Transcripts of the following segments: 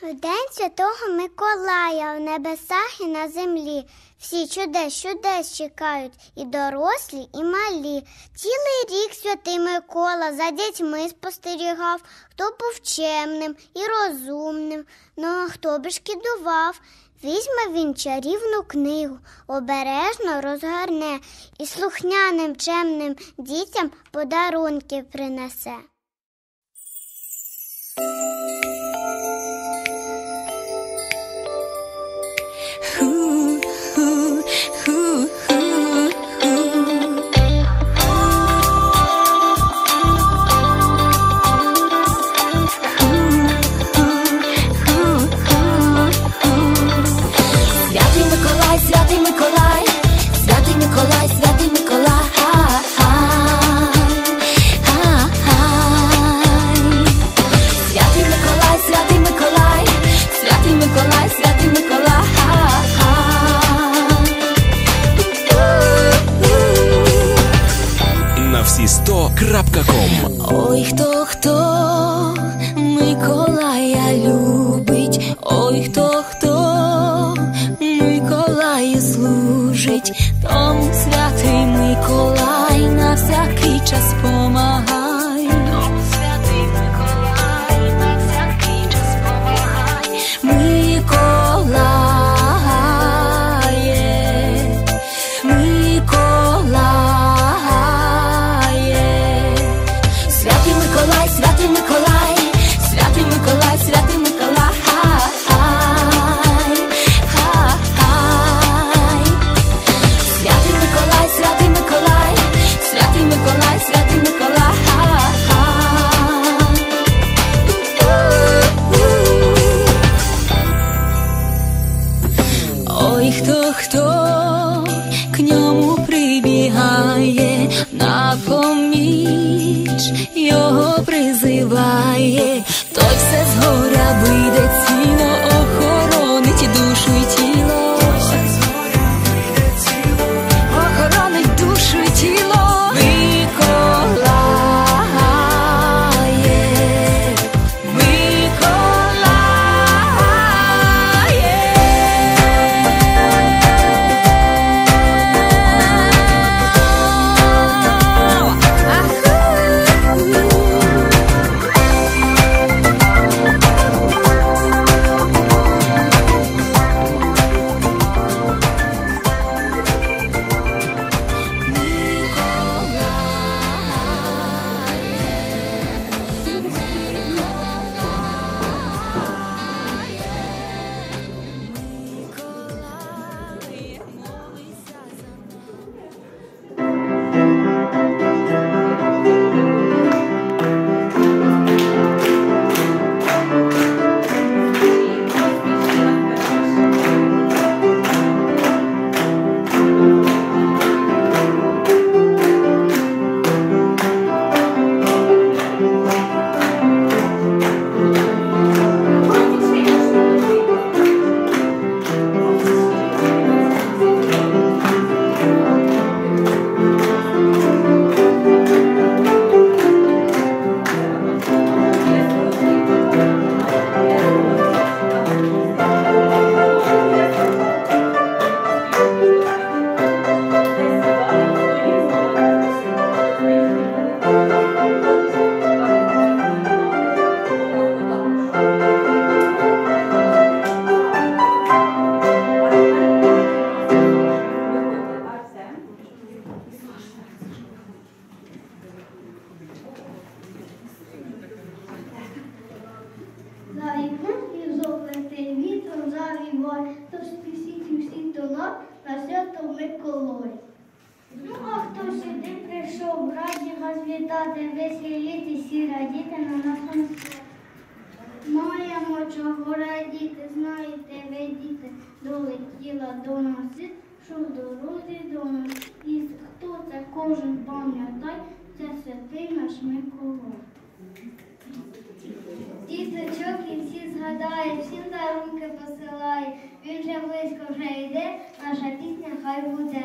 В день святого Миколая в небесах і на землі. Всі чудес, чудес чекають, і дорослі, і малі. Цілий рік святий Микола за дітьми спостерігав, хто був чемним і розумним, ну а хто б шкідував. Візьме він чарівну книгу, обережно розгорне і слухняним чемним дітям подарунки принесе. Вітати, веселітись і радіти на нашому святі. Маємо чого радіти, знаєте, ви діти, долетіла до нас, що в дорозі до нас. І хто це кожен пам'ятай, це святий наш Миколай. Діточок і всі згадає, всім дарунки посилає. Він же близько вже йде, наша пісня хай буде.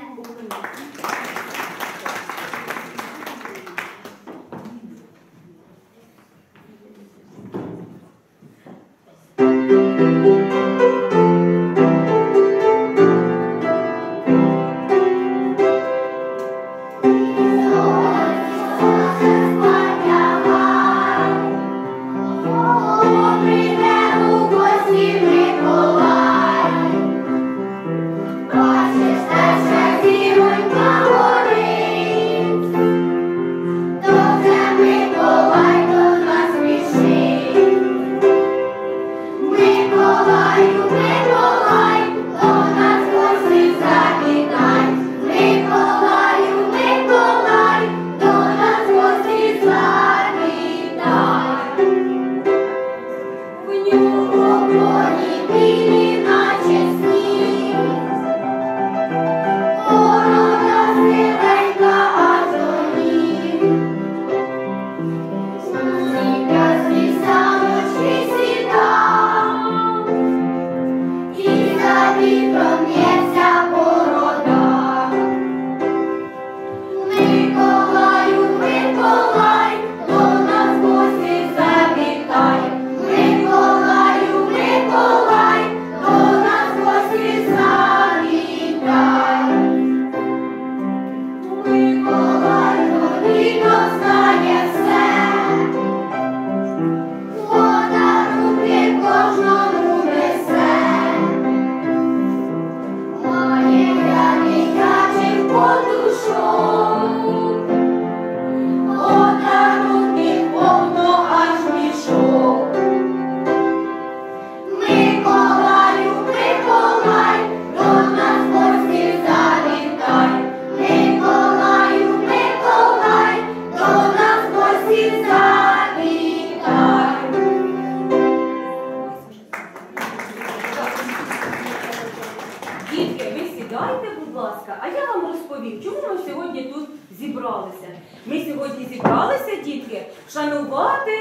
Дітки, ви сідайте, будь ласка, а я вам розповім, чому ми сьогодні тут зібралися. Ми сьогодні зібралися, дітки, вшанувати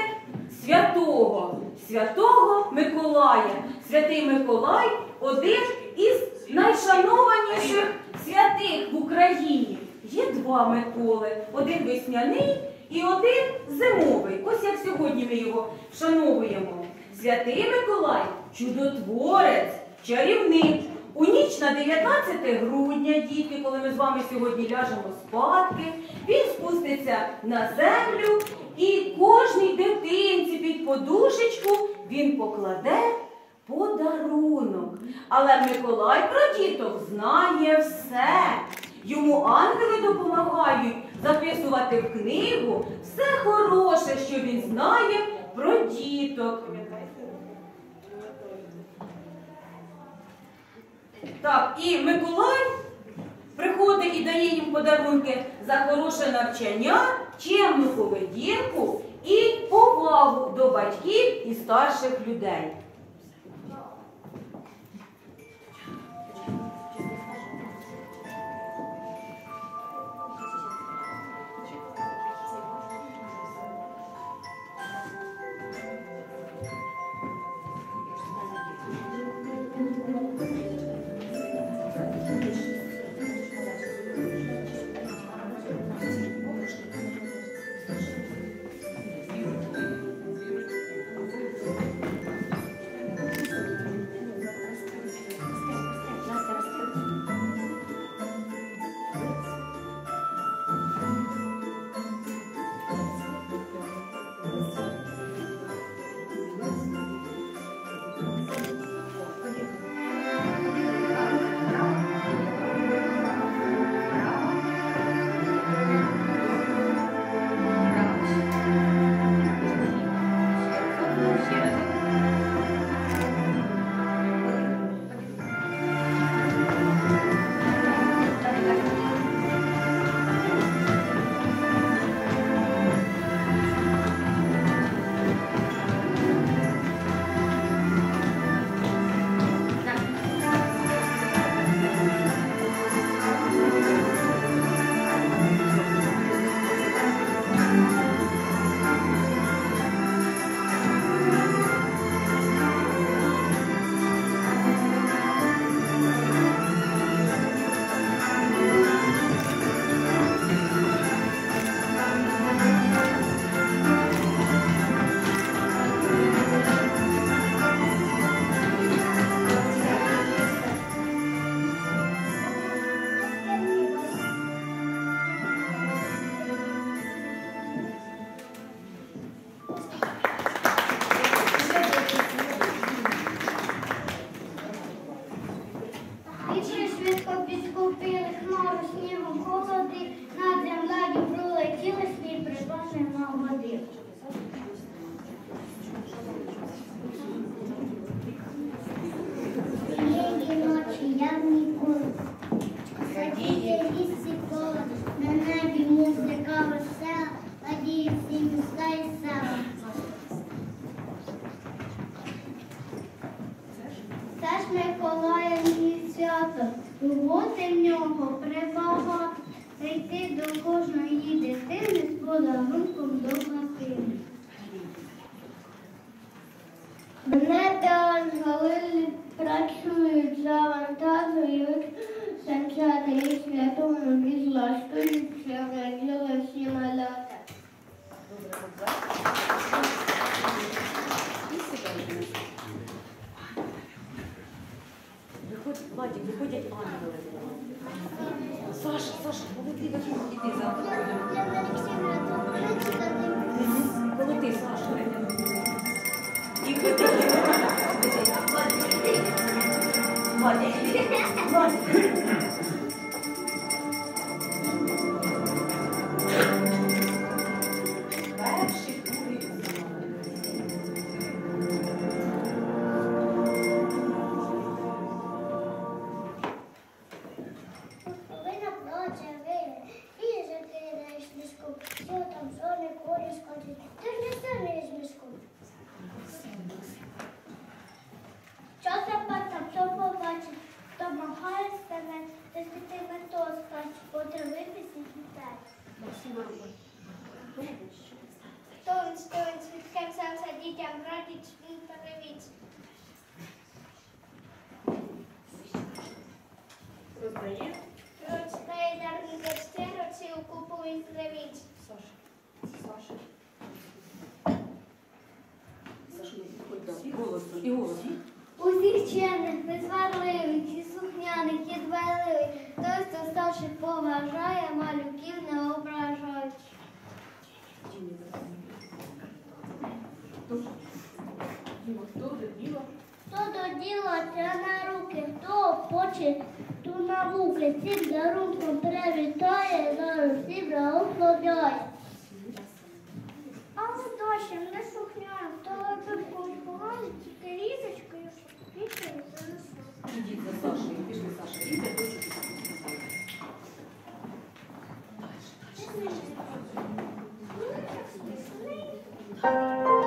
святого, святого Миколая. Святий Миколай один із найшанованіших святих в Україні. Є два Миколи, один весняний і один зимовий. Ось як сьогодні ми його вшановуємо. Святий Миколай чудотворець, чарівник. У ніч на 19 грудня, дітки, коли ми з вами сьогодні ляжемо спадки, він спуститься на землю і кожній дитинці під подушечку він покладе подарунок. Але Миколай про діток знає все. Йому ангели допомагають записувати в книгу все хороше, що він знає про діток. Так, і Миколай приходить і дає їм подарунки за хороше навчання, чемну поведінку і повагу до батьків і старших людей. Нього прибагато. Прийти до кожної дитини з подарунком до хатини. Мене ангели працюють, завантажують санчати і святому відлаштують, що раділи всі малята. Добре, будь І сідайте. Виходь, Владик, виходять ангели. Саша, Саша, молоти, іди завтра. Молоти, Саша. Дощем не слухняємо, то випадково погано, тільки різочкою, вічою занесу. Ідіть за Сашою, пішли, Саша. Іде, дочку. Привіт!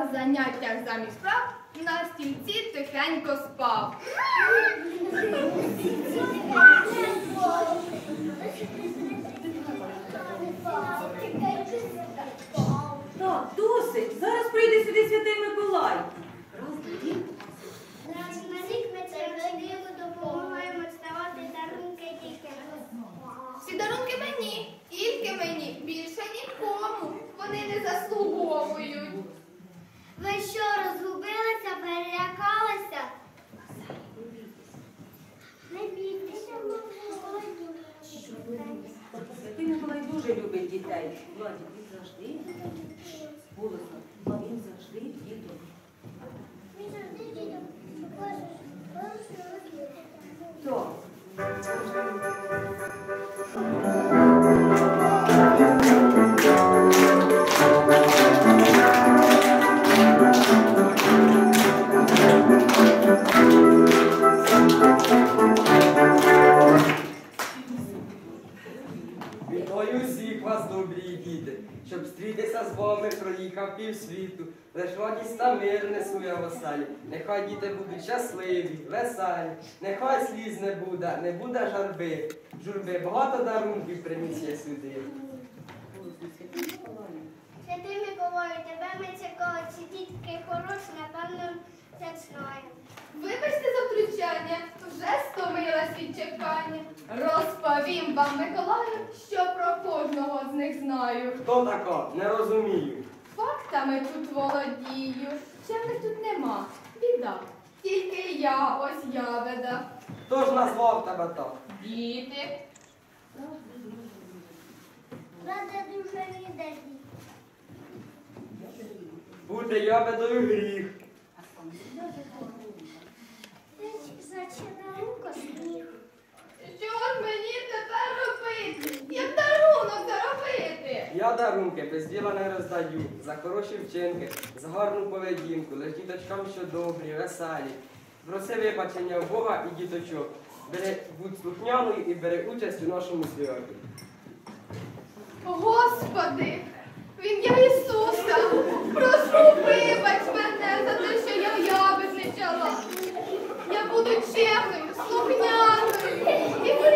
На заняттях замість справ на стільці тихенько спав. Так, досить. Зараз прийде сюди святий Миколай. Раз, дві. Раз на рік ми це родину допомагаємо ставати дарунки дітям. Всі дарунки мені, тільки мені, більше нікому. Вони не заслуговують. Ви що, розгубилися, перелякалися? Не бійтеся, Святий Миколай дуже любить дітей. Владик, він завжди голосно. Він завжди діток. Так. В оселі. Нехай діти будуть щасливі, веселі, нехай сліз не буде, не буде жарби, журби, багато дарунків приніс я сюди. Святий Миколаю, тебе ми цікавить, ці дітки хороші, напевно, це знає. Вибачте за втручання, вже стомилась від чекання. Розповім вам, Миколаю, що про одного з них знаю. Хто така? Не розумію. Фактами тут володію. Чемних тут нема. Біда. Тільки я, ось ябеда. Хто ж назвав тебе так? Діти. Правда, дуже віддані. Буде ябедою гріх. Зачинарунко сміх. Що ж мені тепер робити? Як дарунок заробити? Я дарунки без діла не роздаю, за хороші вчинки, за гарну поведінку, лиш діточкам, що добрі, веселі. Проси вибачення в Бога і діточок. Бери, будь слухняною і бери участь у нашому святі. Господи, в ім'я Ісуса, прошу вибач мене за те, що я ябедничала. Я буду чемною, слухняною. І ви,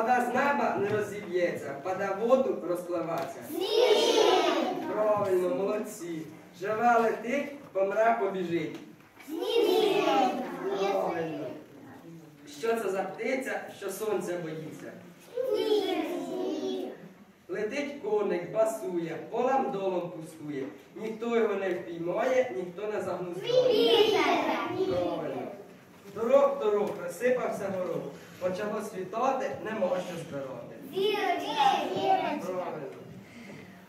Впада з неба, не розіб'ється, впаде воду, розпливеться. Правильно, молодці. Живе летить, помре, побіжить. Правильно. Що це за птиця, що сонце боїться? Летить коник, басує, полем долом пустує. Ніхто його не впіймає, ніхто не загнуздає. Правильно. Дорог, дорог, розсипався горох. Почало світати, нема що збирати. Правильно.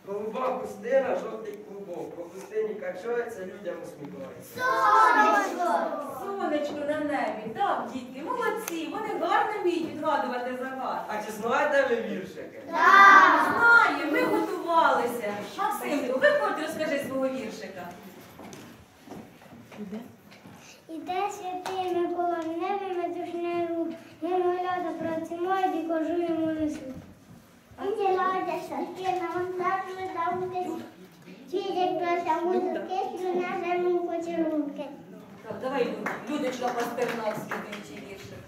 Голуба пустина, жовтий клубок. По пустині качається, людям усміхається. Сонечко Сонечко на небі. Так, дітки, молодці. Вони гарно вміють відгадувати загадки. А чи знаєте ви віршики? Знаю, ми готувалися. Максимку, виходь, розкажи свого віршика. Іде святий Микола в небі медушне рух, Янголята працюють і кожу йому несуть. Ангелада шатина, он так летав десь. Світять прося музики, що на землю поцілунки. Так, давай, Людочка Пастернавський інший віршик.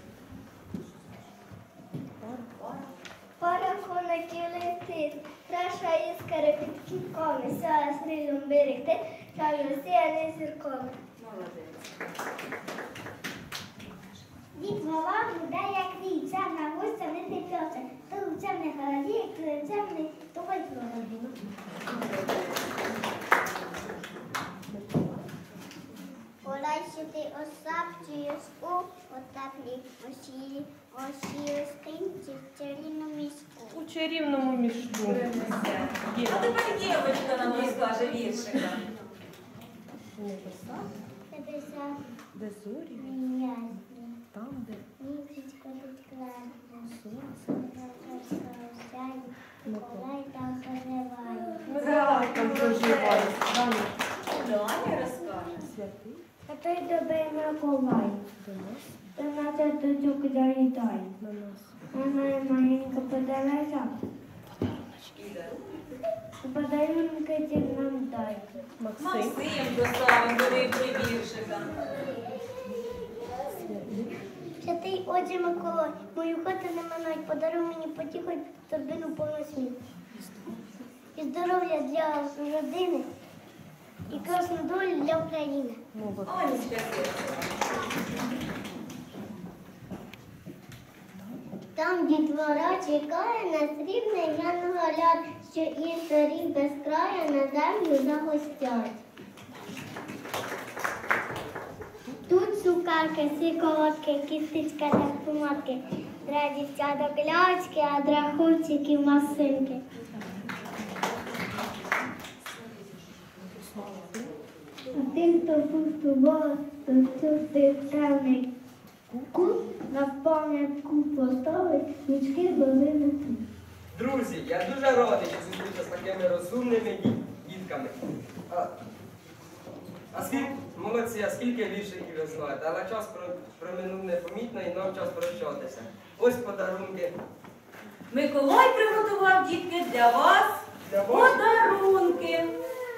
Пороху на летить, наша іскра під кітками, сяє стрілом берегти, шаю сіяний зірками. Молодець. Від голова буде, як війця, на гуся не течеться, то лицем не холодіє, то лицем не тупить холодіє. Полайшити осапчуєш у отаплі осілі, осілі скинці в чарівну міську. У чарівному мішку. А тепер дівчинка нам розкаже віршика. Тебе за Де зорі, м'язні, там, де сонце. Миколай там позиває. Так, він проживає. Даня, Даня розкаже. святий А той добрий Миколай. до нас, До дочок долітає. нас. Вона маленька подарунка. Подарунки нам дай. Максим, Максим доставив новий прибіршика. Святий отче Миколай, мою хату не минай, подаруй мені потіху тобину повну сміх. І здоров'я для родини, і красну долю для України. Там дітвора чекає на срібний янголят, що із зорі без краю на землю загостять. Тут цукерки, всі колодки, кістечка та помадки, радістя до клячки, а драхунчики масинки. Тим, хто пустував, то чути певний кут, наповнять кут поставить, нічки долини. Друзі, я дуже радий, що зустрівся з такими розумними дітками. Молодці, а скільки віршиків ви знаєте, але час про- проминув непомітно і нам час прощатися. Ось подарунки. Миколай приготував дітки для вас Для подарунки.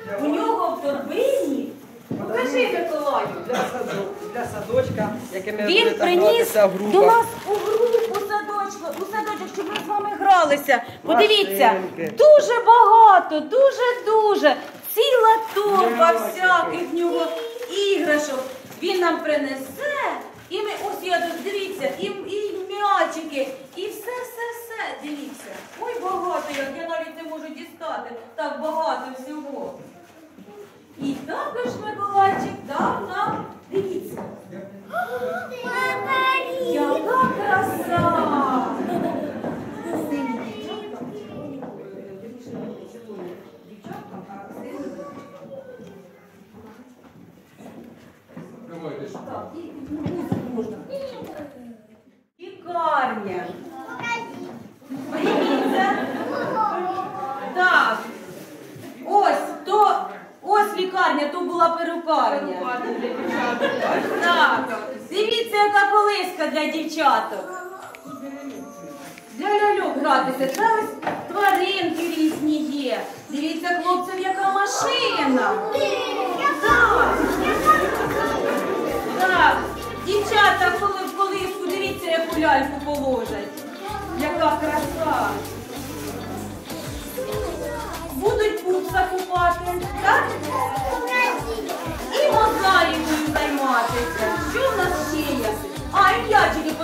Для У вас? нього в торбині. Покажи Миколаю. Для, саду, для садочка, якими ви Він приніс гратися в групах. до нас у групу садочку, у садочок, щоб ми з вами гралися. Подивіться, Машинки. дуже багато, дуже-дуже. Ціла торба всяких в нього іграшок. Він нам принесе. І ми ось я тут дивіться, і, і м'ячики, і все, все, все. Дивіться. Ой, багато як я навіть не можу дістати. Так багато всього. І також Миколайчик дав нам, дивіться, яка краса!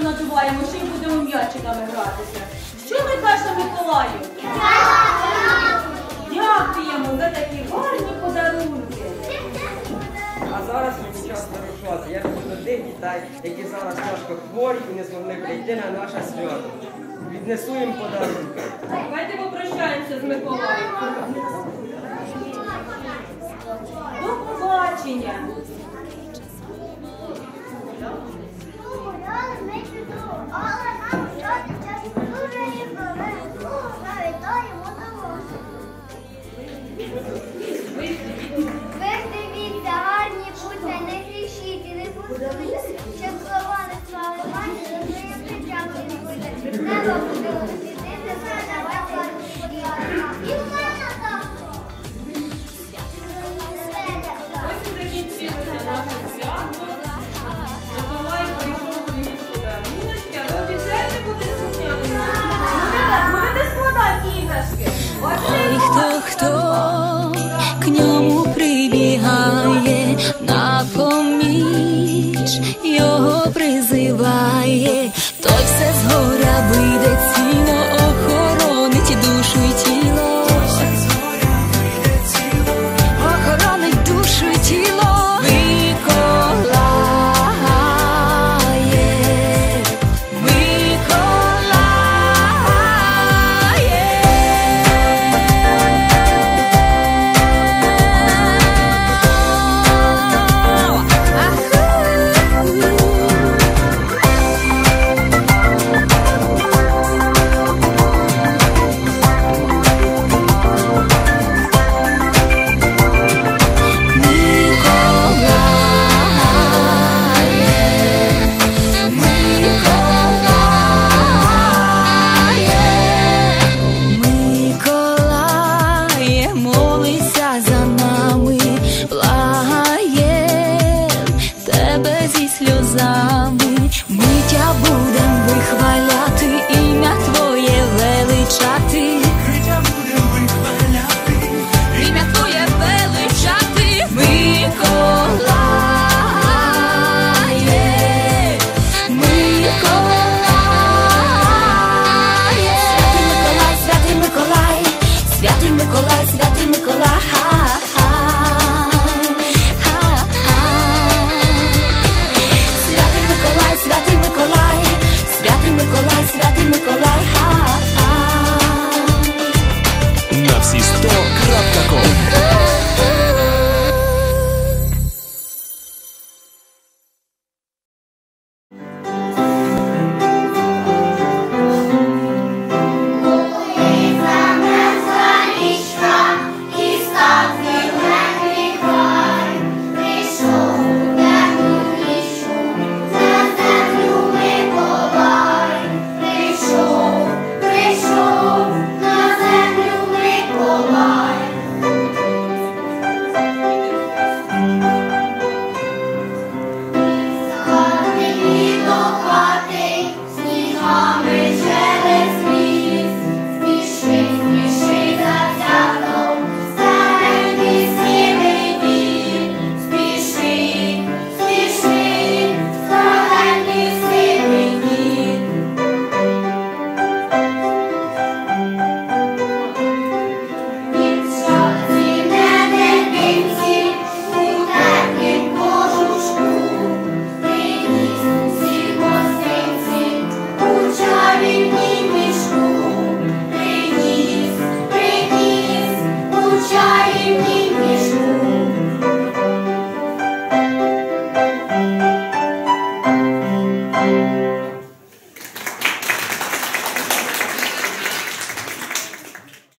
Понадуваємо, ще й будемо м'ячиками гратися. Що ми кажемо Миколаю? Дякуємо за такі гарні подарунки. А зараз мені час вирушувати. Я веду до тих дітей, які зараз тяжко хворі і не змогли прийти на наше свято. Віднесу їм подарунки. Давайте попрощаємося з Миколаєм. До побачення. Не слали пані, за